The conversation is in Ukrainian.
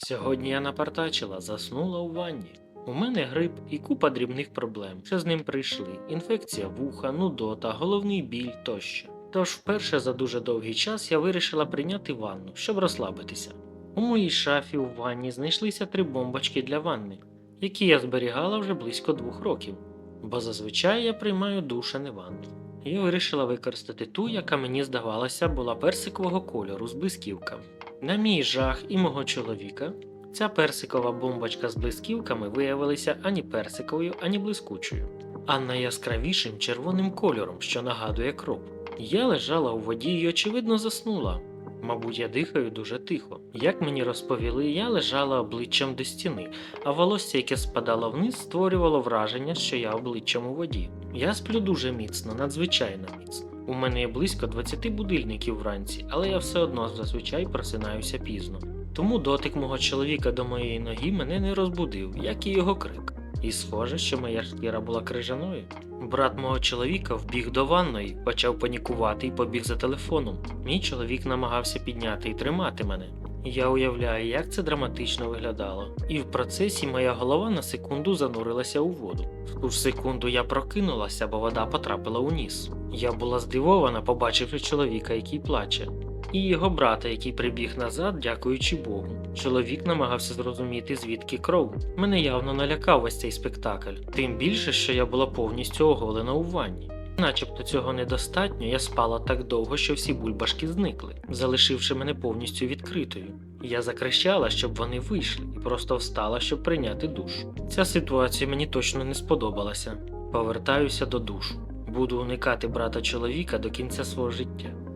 Сьогодні я напартачила, заснула у ванні. У мене грип і купа дрібних проблем, що з ним прийшли: інфекція вуха, нудота, головний біль тощо. Тож вперше за дуже довгий час я вирішила прийняти ванну, щоб розслабитися. У моїй шафі у ванні знайшлися три бомбочки для ванни, які я зберігала вже близько двох років, бо зазвичай я приймаю душ, а не ванну. Я вирішила використати ту, яка мені здавалося була персикового кольору з блисківками. На мій жах і мого чоловіка, ця персикова бомбочка з блисківками виявилася ані персиковою, ані блискучою, а найяскравішим червоним кольором, що нагадує кров. Я лежала у воді і, очевидно, заснула. Мабуть, я дихаю дуже тихо. Як мені розповіли, я лежала обличчям до стіни, а волосся, яке спадало вниз, створювало враження, що я обличчям у воді. Я сплю дуже міцно, надзвичайно міцно. У мене є близько 20 будильників вранці, але я все одно зазвичай просинаюся пізно. Тому дотик мого чоловіка до моєї ноги мене не розбудив, як і його крик. І схоже, що моя шкіра була крижаною. Брат мого чоловіка вбіг до ванної, почав панікувати і побіг за телефоном. Мій чоловік намагався підняти і тримати мене. Я уявляю, як це драматично виглядало. І в процесі моя голова на секунду занурилася у воду. В ту ж секунду я прокинулася, бо вода потрапила у ніс. Я була здивована, побачивши чоловіка, який плаче, і його брата, який прибіг назад, дякуючи Богу. Чоловік намагався зрозуміти, звідки кров. Мене явно налякав ось цей спектакль, тим більше, що я була повністю оголена у ванні. Начебто цього недостатньо, я спала так довго, що всі бульбашки зникли, залишивши мене повністю відкритою. Я закричала, щоб вони вийшли, і просто встала, щоб прийняти душ. Ця ситуація мені точно не сподобалася. Повертаюся до душу. Буду уникати брата чоловіка до кінця свого життя.